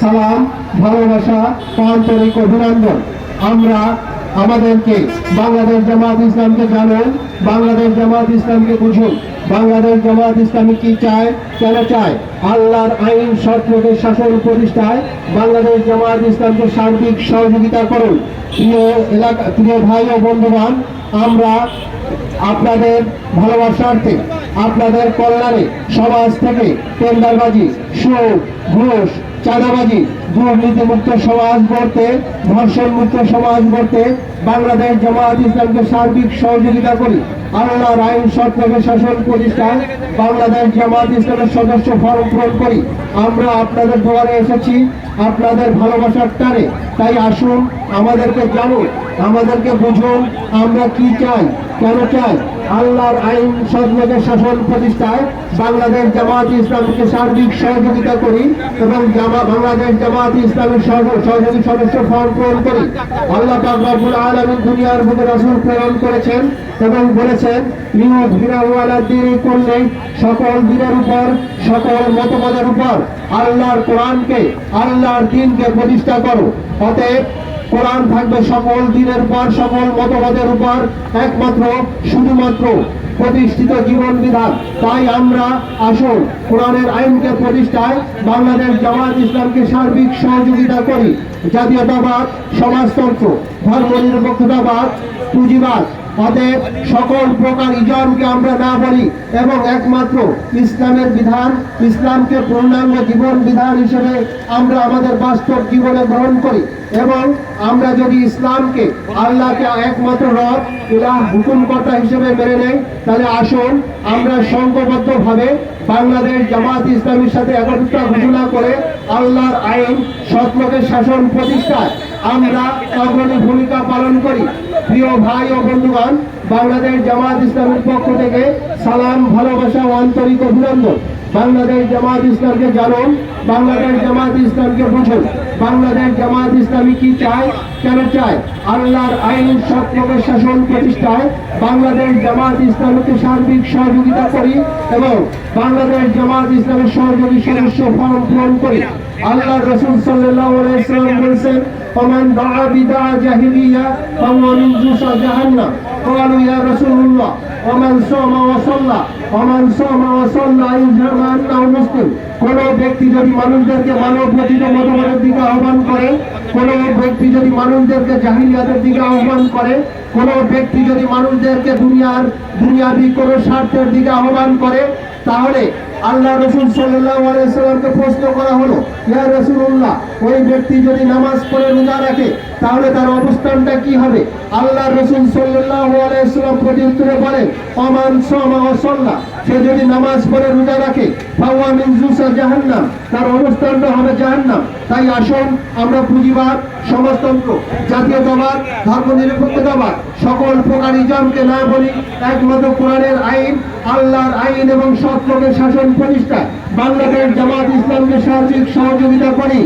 সালাম, ভালোবাসা আন্তরিক অভিনন্দন। আমরা আমাদেরকে বাংলাদেশ জামাত ইসলামকে জানুন, বাংলাদেশ জামাত ইসলামকে বুঝুন, বাংলাদেশ জামাত কি চায়, কেন চায়? আল্লাহর আইন শাসন প্রতিষ্ঠায় বাংলাদেশ জামাত ইসলামকে সার্বিক সহযোগিতা করুন। প্রিয় এলাকা, প্রিয় ভাই ও বন্ধুগণ, আমরা আপনাদের ভালোবাসার্থে, আপনাদের কল্যাণে সমাজ থেকে টেন্ডারবাজি ঘুষ চাঁদাবাজি দুর্নীতিমুক্ত সমাজ গড়তে, ধর্ষণ মুক্ত সমাজ গড়তে বাংলাদেশ জামায়াত ইসলামকে সার্বিক সহযোগিতা করি। আল্লাহর আইন সরকারের শাসন প্রতিষ্ঠান, বাংলাদেশ জামায়াত ইসলামের সদস্য ফর্ম পূরণ করি। আমরা আপনাদের দোয়ারে এসেছি। আপনাদের ভালোবাসার টানে। তাই আসুন, আমাদেরকে জানুন, আমাদেরকে বুঝুন, আমরা কি চাই, কেন চাই। আল্লাহর আইন সদলোকের শাসন প্রতিষ্ঠায় বাংলাদেশ জামাত ইসলামকে সার্বিক সহযোগিতা করি এবং জামা বাংলাদেশ জামাত ইসলামের সহযোগী সদস্য ফর্ম পূরণ করি। আল্লাহ পাক রব্বুল আলামিন দুনিয়ার বুকে রাসূল প্রেরণ করেছেন এবং বলেছেন নিয়োগ হিরাওয়ালা দিন করলে সকল দিনের উপর, সকল মতবাদের উপর আল্লাহর কোরআনকে আল্লাহর দিনকে প্রতিষ্ঠা করো। অতএব কোরআন থাকবে সকল দিনের পর সকল মতবাদের উপর, একমাত্র, শুধুমাত্র প্রতিষ্ঠিত জীবন বিধান। তাই আমরা আসল কোরআনের আইনকে প্রতিষ্ঠায় বাংলাদেশ জামাত ইসলামকে সার্বিক সহযোগিতা করি। জাতীয়তাবাদ, সমাজতন্ত্র, ধর্মনিরপেক্ষতাবাদ, পুঁজিবাদ, অতএব সকল প্রকার ইজমকে আমরা না বলি এবং একমাত্র ইসলামের বিধান, ইসলামকে পূর্ণাঙ্গ জীবন বিধান হিসেবে আমরা আমাদের বাস্তব জীবনে গ্রহণ করি এবং আমরা যদি ইসলামকে আল্লাহকে একমাত্র রব, ইলাহ, হুকুমকর্তা হিসেবে মেনে নেই, তাহলে আসুন আমরা সংঘবদ্ধভাবে বাংলাদেশ জামাত ইসলামীর সাথে একত্রিত ঘোষণা করে আল্লাহর আইন, সৎলোকের শাসন প্রতিষ্ঠায় আমরা অগ্রণী ভূমিকা পালন করি। প্রিয় ভাই ও বন্ধুগণ, বাংলাদেশ জামাত ইসলামের পক্ষ থেকে সালাম, ভালোবাসা ও আন্তরিক অভিনন্দন। বাংলাদেশ জামাত ইসলামকে জানুন, বাংলাদেশ জামাত ইসলামকে বুঝুন। বাংলাদেশ জামাত ইসলামী কি চায়? কেন চায়? আল্লাহর আইন সত্যকের শাসন প্রতিষ্ঠায় বাংলাদেশ জামাত ইসলামীকে সার্বিক সহযোগিতা করি এবং বাংলাদেশ জামাত ইসলামের সহযোগী সদস্য ফর্ম পূরণ করি। আল্লাহ রসুল সাল্লাহ বলছেন ومن دعا بدعة جاهلية فهو من جوش جهنم قالوا يا رسول الله ومن صام وصلى ومن صام وصلى يجزم أنه مسلم কোন ব্যক্তি যদি মানুষদেরকে মানব গঠিত মতবাদের দিকে আহ্বান করে কোন ব্যক্তি যদি মানুষদেরকে জাহিলিয়াতের দিকে আহ্বান করে কোন ব্যক্তি যদি মানুষদেরকে দুনিয়ার, দুনিয়াবি কোন স্বার্থের দিকে আহ্বান করে, তাহলে আল্লাহ রসুল সাল্লামকে প্রশ্ন করা হলো, ইয়া রসুল্লাহ ওই ব্যক্তি যদি নামাজ পড়ে রোজা রাখে, তাহলে তার অবস্থানটা কি হবে? আল্লাহ রসুল সাল্লাম প্রতিউত্তরে বলেন, অমান সমা অসল্লা সে যদি নামাজ পড়ে রোজা রাখে ফাওয়া জাহান্নাম, তার অবস্থানটা হবে জাহান্নাম। তাই আসুন, আমরা পুঁজিবাদ, সমাজতন্ত্র, জাতীয়তাবাদ, ধর্মনিরপেক্ষতাবাদ সকল প্রকার ইজমকে না বলি, একমাত্র কোরআনের আইন, আল্লাহর আইন এবং সত্যকে শাসন প্রতিষ্ঠা। বাংলাদেশ জামাত ইসলামকে সার্বিক সহযোগিতা করি।